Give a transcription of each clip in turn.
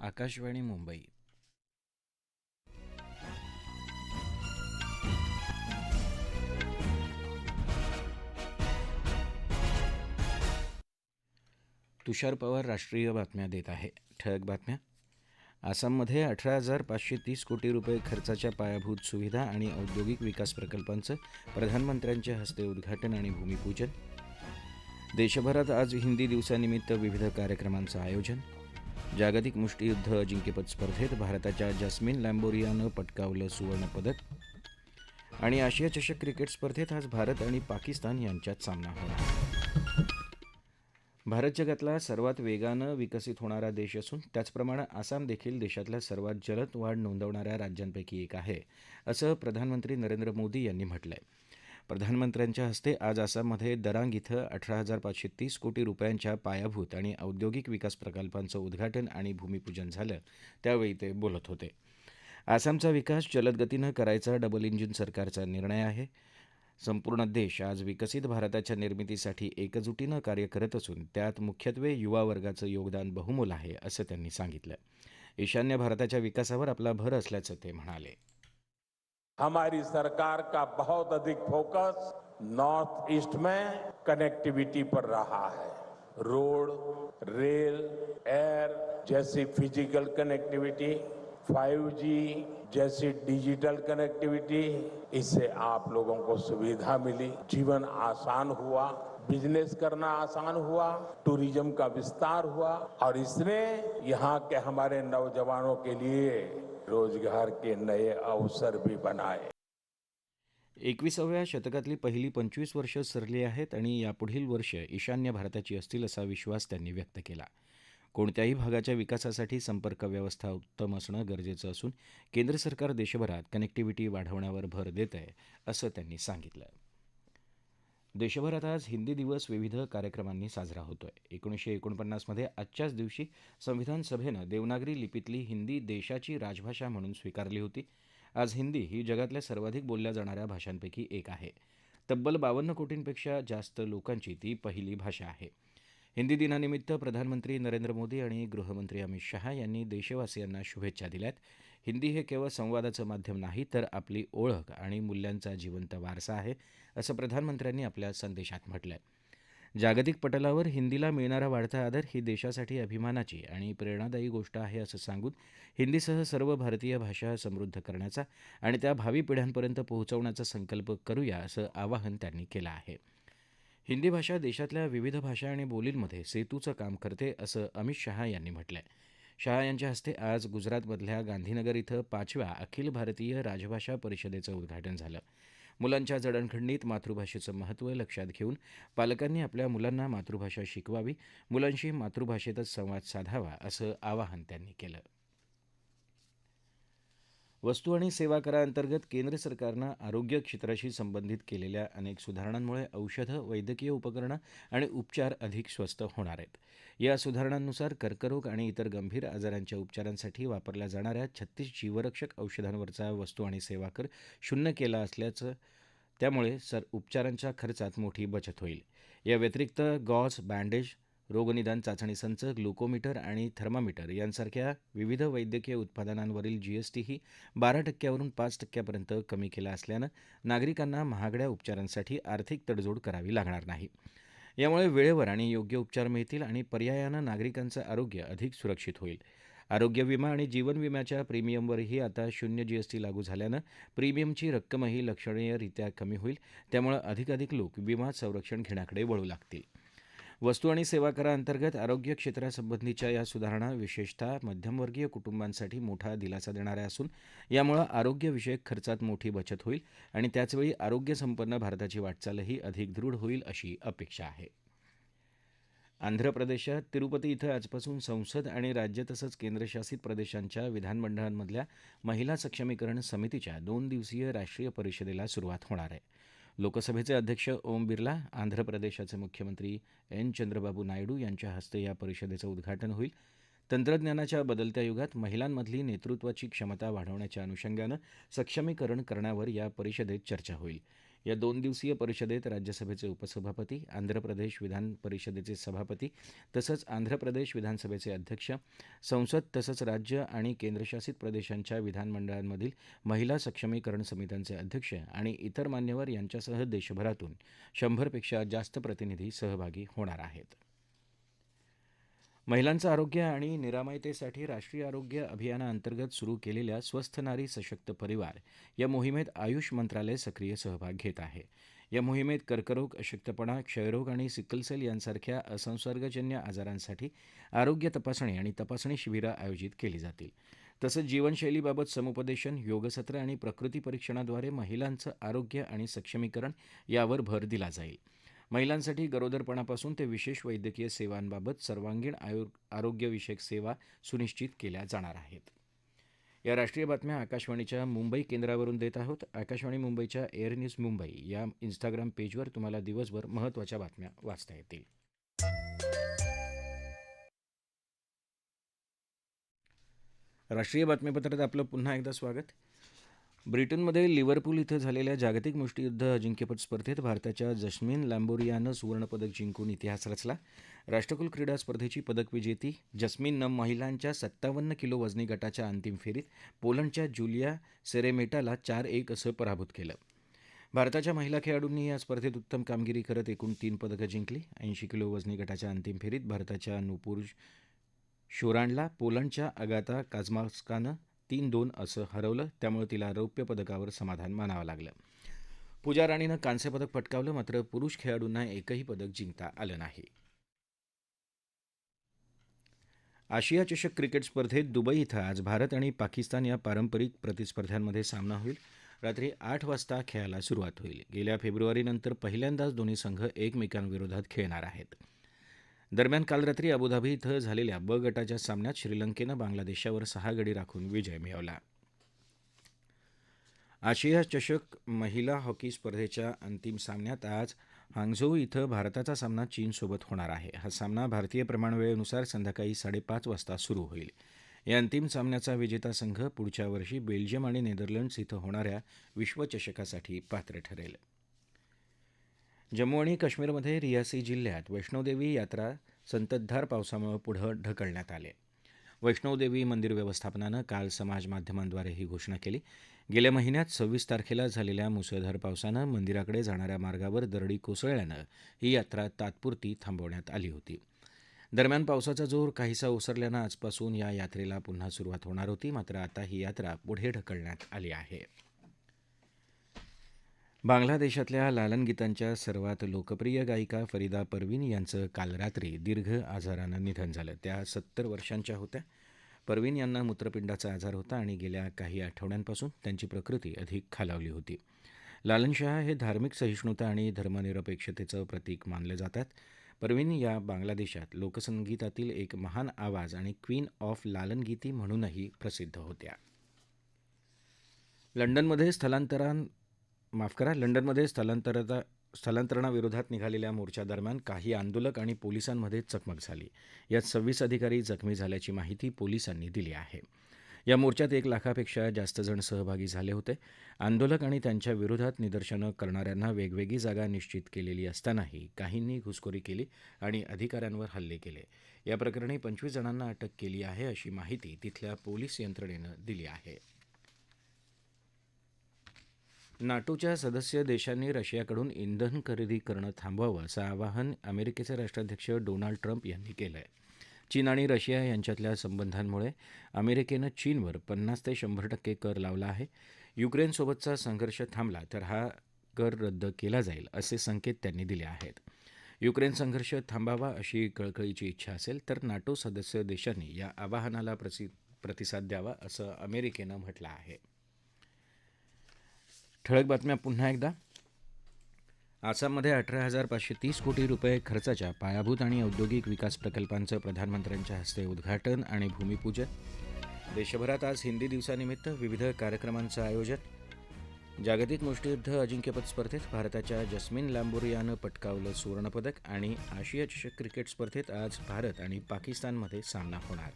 आकाशवाणी मुंबई. तुषार पवार राष्ट्रीय बातम्या देत आहे. ठळक बातम्या. आसाममध्ये अठरा हजार पाचशे तीस कोटी रुपये खर्चाच्या पायाभूत सुविधा आणि औद्योगिक विकास प्रकल्पांचं प्रधानमंत्र्यांच्या हस्ते उद्घाटन आणि भूमिपूजन. देशभरात आज हिंदी दिवसानिमित्त विविध कार्यक्रमांचं आयोजन. जागतिक मुष्टियुद्ध अजिंक्यपद स्पर्धेत भारताच्या जस्मिन लॅम्बोरियानं पटकावलं सुवर्णपदक. आणि आशिया चषक क्रिकेट स्पर्धेत आज भारत आणि पाकिस्तान यांच्यात सामना होणार. भारत जगातला सर्वात वेगानं विकसित होणारा देश असून त्याचप्रमाणे आसाम देखील देशातल्या सर्वात जलद वाढ नोंदवणाऱ्या राज्यांपैकी एक आहे असं प्रधानमंत्री नरेंद्र मोदी यांनी म्हटलंय. प्रधानमंत्र्यांच्या हस्ते आज आसाममध्ये दरांग इथं अठरा हजार पाचशे तीस कोटी रुपयांच्या पायाभूत आणि औद्योगिक विकास प्रकल्पांचं उद्घाटन आणि भूमिपूजन झालं त्यावेळी ते बोलत होते. आसामचा विकास जलदगतीनं करायचा डबल इंजिन सरकारचा निर्णय आहे. संपूर्ण देश आज विकसित भारताच्या निर्मितीसाठी एकजुटीनं कार्य करत असून त्यात मुख्यत्वे युवा वर्गाचं योगदान बहुमोल आहे असं त्यांनी सांगितलं. ईशान्य भारताच्या विकासावर आपला भर असल्याचं ते म्हणाले. हमारी सरकार का बहुत अधिक फोकस नॉर्थ ईस्ट में कनेक्टिविटी पर रहा है। रोड, रेल, एयर जैसी फ़िज़िकल कनेक्टिविटी 5G जैसी डिजिटल कनेक्टिविटी, इससे आप लोगों को सुविधा मिली। जीवन आसान हुआ। बिजनेस करना आसान हुआ टूरिज्म का विस्तार हुआ और इसने यहाँ के हमारे नौजवानों के लिए रोजगार के नए अवसर भी बनाए। एकविसाव्या शतकातली पहिली पंचवीस वर्ष सरली आहेत आणि यापुढील वर्ष ईशान्य भारताची असतील असा विश्वास त्यांनी व्यक्त केला. कोणत्याही भागाच्या विकासासाठी संपर्क व्यवस्था उत्तम असणं गरजेचं असून केंद्र सरकार देशभरात कनेक्टिव्हिटी वाढवण्यावर भर देत आहे असं त्यांनी सांगितलं. देशभरात आज हिंदी दिवस विविध कार्यक्रमांनी साजरा होतोय. एकोणीसशे एकोणपन्नासमध्ये आजच्याच दिवशी संविधान सभेनं देवनागरी लिपीतली हिंदी देशाची राजभाषा म्हणून स्वीकारली होती. आज हिंदी ही जगातल्या सर्वाधिक बोलल्या जाणाऱ्या भाषांपैकी एक आहे. तब्बल बावन्न कोटींपेक्षा जास्त लोकांची ती पहिली भाषा आहे. हिंदी दिनानिमित्त प्रधानमंत्री नरेंद्र मोदी आणि गृहमंत्री अमित शहा यांनी देशवासियांना शुभेच्छा दिल्यात. हिंदी हे केवळ संवादाचं माध्यम नाही तर आपली ओळख आणि मूल्यांचा जिवंत वारसा आहे असं प्रधानमंत्र्यांनी आपल्या संदेशात म्हटलंय. जागतिक पटलावर हिंदीला मिळणारा वाढता आदर ही देशासाठी अभिमानाची आणि प्रेरणादायी गोष्ट आहे असं सांगून हिंदीसह सर्व भारतीय भाषा समृद्ध करण्याचा आणि त्या भावी पिढ्यांपर्यंत पोहोचवण्याचा संकल्प करूया असं आवाहन त्यांनी केलं आहे. हिंदी भाषा देशातल्या विविध भाषा आणि बोलींमध्ये सेतूचं काम करते असं अमित शहा यांनी म्हटलंय. शाह यांच्या हस्ते आज गुजरातमधल्या गांधीनगर इथं पाचव्या अखिल भारतीय राजभाषा परिषदेचं उद्घाटन झालं. मुलांच्या जडणघडणीत मातृभाषेचं महत्त्व लक्षात घेऊन पालकांनी आपल्या मुलांना मातृभाषा शिकवावी मुलांशी मातृभाषेतच संवाद साधावा असं आवाहन त्यांनी केलं. वस्तू आणि सेवा कराअंतर्गत केंद्र सरकारनं आरोग्य क्षेत्राशी संबंधित केलेल्या अनेक सुधारणांमुळे औषधं वैद्यकीय उपकरणं आणि उपचार अधिक स्वस्त होणार आहेत. या सुधारणांनुसार कर्करोग आणि इतर गंभीर आजारांच्या उपचारांसाठी वापरल्या जाणाऱ्या छत्तीस जीवरक्षक औषधांवरचा वस्तू आणि सेवा कर शून्य केला असल्याचं त्यामुळे सर उपचारांच्या खर्चात मोठी बचत होईल. या व्यतिरिक्त गॉज बँडेज रोगनिदान चाचणी संच ग्लुकोमीटर आणि थर्मामीटर यांसारख्या विविध वैद्यकीय उत्पादनांवरील जीएसटीही बारा टक्क्यावरून पाच टक्क्यापर्यंत कमी केला असल्यानं नागरिकांना महागड्या उपचारांसाठी आर्थिक तडजोड करावी लागणार नाही. यामुळे वेळेवर आणि योग्य उपचार मिळतील आणि पर्यायानं नागरिकांचं आरोग्य अधिक सुरक्षित होईल. आरोग्य विमा आणि जीवन विम्याच्या प्रीमियमवरही आता शून्य जीएसटी लागू झाल्यानं प्रीमियमची रक्कमही लक्षणीयरित्या कमी होईल. त्यामुळे अधिकाधिक लोक विमा संरक्षण घेण्याकडे वळू लागतील. वस्तू आणि सेवा कराअंतर्गत आरोग्य क्षेत्रासंबंधीच्या या सुधारणा विशेषतः मध्यमवर्गीय कुटुंबांसाठी मोठा दिलासा देणाऱ्या असून यामुळे आरोग्यविषयक खर्चात मोठी बचत होईल आणि त्याचवेळी आरोग्यसंपन्न भारताची वाटचालही अधिक दृढ होईल अशी अपेक्षा आहे. आंध्र प्रदेशात तिरुपती इथं आजपासून संसद आणि राज्य तसंच केंद्रशासित प्रदेशांच्या विधानमंडळांमधल्या महिला सक्षमीकरण समितीच्या दोन दिवसीय राष्ट्रीय परिषदेला सुरुवात होणार आहे. लोकसभेचे अध्यक्ष ओम बिर्ला आंध्र प्रदेशाचे मुख्यमंत्री एन. चंद्रबाबू नायडू यांच्या हस्ते या परिषदेचं उद्घाटन होईल. तंत्रज्ञानाच्या बदलत्या युगात महिलांमधली नेतृत्वाची क्षमता वाढवण्याच्या अनुषंगानं सक्षमीकरण करण्यावर या परिषदेत चर्चा होईल. या दोन दिवसीय परिषदेत राज्यसभेचे उपसभापती आंध्र प्रदेश विधान परिषदेचे सभापती तसंच आंध्र प्रदेश विधानसभेचे अध्यक्ष संसद तसंच राज्य आणि केंद्रशासित प्रदेशांच्या विधानमंडळांमधील महिला सक्षमीकरण समित्यांचे अध्यक्ष आणि इतर मान्यवर यांच्यासह देशभरातून शंभरपेक्षा जास्त प्रतिनिधी सहभागी होणार आहेत. महिलांचं आरोग्य आणि निरामयतेसाठी राष्ट्रीय आरोग्य अभियानाअंतर्गत सुरू केलेल्या स्वस्थ नारी सशक्त परिवार या मोहिमेत आयुष मंत्रालय सक्रिय सहभाग घेत आहे. या मोहिमेत कर्करोग अशक्तपणा क्षयरोग आणि सिकलसेल यांसारख्या असंसर्गजन्य आजारांसाठी आरोग्य तपासणी आणि तपासणी शिबिरं आयोजित केली जातील. तसंच जीवनशैलीबाबत समुपदेशन योगसत्र आणि प्रकृती परीक्षणाद्वारे महिलांचं आरोग्य आणि सक्षमीकरण यावर भर दिला जाईल. महिलांसाठी गरोदरपणापासून ते विशेष वैद्यकीय सेवांबाबत सर्वांगीण आयो आरोग्यविषयक सेवा सुनिश्चित केल्या जाणार आहेत. या राष्ट्रीय बातम्या आकाशवाणीच्या मुंबई केंद्रावरून देत आहोत. आकाशवाणी मुंबईच्या एअर न्यूज मुंबई या इंस्टाग्राम पेजवर तुम्हाला दिवसभर महत्त्वाच्या बातम्या वाचता येतील. राष्ट्रीय बातमीपत्रात आपलं पुन्हा एकदा स्वागत. ब्रिटनमध्ये लिव्हरपूल इथं झालेल्या जागतिक मुष्टियुद्ध अजिंक्यपद स्पर्धेत भारताच्या जस्मिन लॅम्बोरियानं सुवर्णपदक जिंकून इतिहास रचला. राष्ट्रकुल क्रीडा स्पर्धेची पदक विजेती जस्मिननं महिलांच्या सत्तावन्न किलो वजनी गटाच्या अंतिम फेरीत पोलंडच्या जुलिया सेरेमेटाला चार एक असं पराभूत केलं. भारताच्या महिला खेळाडूंनी या स्पर्धेत उत्तम कामगिरी करत एकूण तीन पदकं जिंकली. ऐंशी किलो वजनी गटाच्या अंतिम फेरीत भारताच्या नुपूर शोरांडला पोलंडच्या अगाता काझमास्कानं तीन दोन असं हरवलं त्यामुळे तिला रौप्य पदकावर समाधान मानावं लागलं. पूजा राणीनं कांस्य पदक पटकावलं मात्र पुरुष खेळाडूंना एकही पदक जिंकता आलं नाही. आशिया चषक क्रिकेट स्पर्धेत दुबई इथं आज भारत आणि पाकिस्तान या पारंपरिक प्रतिस्पर्ध्यांमध्ये सामना होईल. रात्री आठ वाजता खेळायला सुरुवात होईल. गेल्या फेब्रुवारीनंतर पहिल्यांदाच दोन्ही संघ एकमेकांविरोधात खेळणार आहेत. दरम्यान काल रात्री अबुधाबी इथं झालेल्या ब गटाच्या सामन्यात श्रीलंकेनं बांगलादेशावर सहा गडी राखून विजय मिळवला. आशिया चषक महिला हॉकी स्पर्धेच्या अंतिम सामन्यात आज हांगझोऊ इथं भारताचा सामना चीनसोबत होणार आहे. हा सामना भारतीय प्रमाणवेळेनुसार संध्याकाळी साडेपाच वाजता सुरू होईल. या अंतिम सामन्याचा विजेता संघ पुढच्या वर्षी बेल्जियम आणि नेदरलँड्स इथं होणाऱ्या विश्वचषकासाठी पात्र ठरेल. जम्मू आणि काश्मीरमध्ये रियासी जिल्ह्यात वैष्णोदेवी यात्रा संततधार पावसामुळे पुढं ढकलण्यात आले. वैष्णोदेवी मंदिर व्यवस्थापनानं काल समाज माध्यमांद्वारे ही घोषणा केली. गेल्या महिन्यात सव्वीस तारखेला झालेल्या मुसळधार पावसानं मंदिराकडे जाणाऱ्या मार्गावर दरडी कोसळल्यानं ही यात्रा तात्पुरती थांबवण्यात आली होती. दरम्यान पावसाचा जोर काहीसा ओसरल्यानं आजपासून या यात्रेला पुन्हा सुरुवात होणार होती मात्र आता ही यात्रा पुढे ढकलण्यात आली आहे. बांगलादेशातल्या लालन गीतांच्या सर्वात लोकप्रिय गायिका फरीदा परवीन यांचं काल रात्री दीर्घ आजारानं निधन झालं. त्या सत्तर वर्षांच्या होत्या. परवीन यांना मूत्रपिंडाचा आजार होता आणि गेल्या काही आठवड्यांपासून त्यांची प्रकृती अधिक खालावली होती. लालनशाह हे धार्मिक सहिष्णुता आणि धर्मनिरपेक्षतेचं प्रतीक मानले जातात. परवीन या बांगलादेशात लोकसंगीतातील एक महान आवाज आणि क्वीन ऑफ लालनगीती म्हणूनही प्रसिद्ध होत्या. लंडनमध्ये स्थलांतरान माफ करा लंडनमध्ये स्थलांतरता स्थलांतरणाविरोधात निघालेल्या मोर्चादरम्यान काही आंदोलक आणि पोलिसांमध्ये चकमक झाली. यात सव्वीस अधिकारी जखमी झाल्याची माहिती पोलिसांनी दिली आहे. या मोर्चात एक लाखापेक्षा जास्त जण सहभागी झाले होते. आंदोलक आणि त्यांच्या विरोधात निदर्शनं करणाऱ्यांना वेगवेगळी जागा निश्चित केलेली असतानाही काहींनी घुसखोरी केली आणि अधिकाऱ्यांवर हल्ले केले. या प्रकरणी पंचवीस जणांना अटक केली आहे अशी माहिती तिथल्या पोलीस यंत्रणेनं दिली आहे. नाटोच्या सदस्य देशांनी रशियाकडून इंधन खरेदी करणं थांबवावं असं आवाहन अमेरिकेचे राष्ट्राध्यक्ष डोनाल्ड ट्रम्प यांनी केलं आहे चीन आणि रशिया यांच्यातल्या संबंधांमुळे अमेरिकेनं चीनवर पन्नास ते शंभर टक्के कर लावला आहे. युक्रेनसोबतचा संघर्ष थांबला तर हा कर रद्द केला जाईल असे संकेत त्यांनी दिले आहेत. युक्रेन संघर्ष थांबावा अशी कळकळीची इच्छा असेल तर नाटो सदस्य देशांनी या आवाहनाला प्रसि प्रतिसाद द्यावा असं अमेरिकेनं म्हटलं आहे. ठळक बातम्या पुन्हा एकदा. आसाममध्ये अठरा हजार पाचशे तीस कोटी रुपये खर्चाच्या पायाभूत आणि औद्योगिक विकास प्रकल्पांचं प्रधानमंत्र्यांच्या हस्ते उद्घाटन आणि भूमिपूजन. देशभरात आज हिंदी दिवसानिमित्त विविध कार्यक्रमांचं आयोजन. जागतिक मुष्टियुद्ध अजिंक्यपद स्पर्धेत भारताच्या जस्मिन लांबोरियानं पटकावलं सुवर्णपदक आणि आशिया चषक क्रिकेट स्पर्धेत आज भारत आणि पाकिस्तानमध्ये सामना होणार.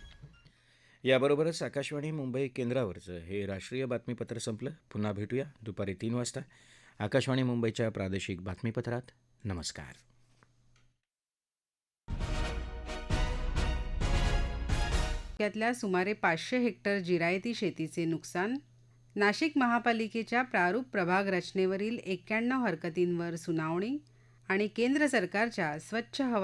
याबरोबरच आकाशवाणी मुंबई केंद्रावरचं हे राष्ट्रीय बातमीपत्र संपलं. पुन्हा भेटूया दुपारी तीन वाजता. आकाशवाणी मुंबईच्या प्रादेशिक बातमीपत्रात. नमस्कार. तालुक्यातल्या सुमारे पाचशे हेक्टर जिरायती शेतीचे नुकसान नाशिक महापालिकेच्या प्रारूप प्रभाग रचनेवरील एक्क्याण्णव हरकतींवर सुनावणी आणि केंद्र सरकारच्या स्वच्छ हवा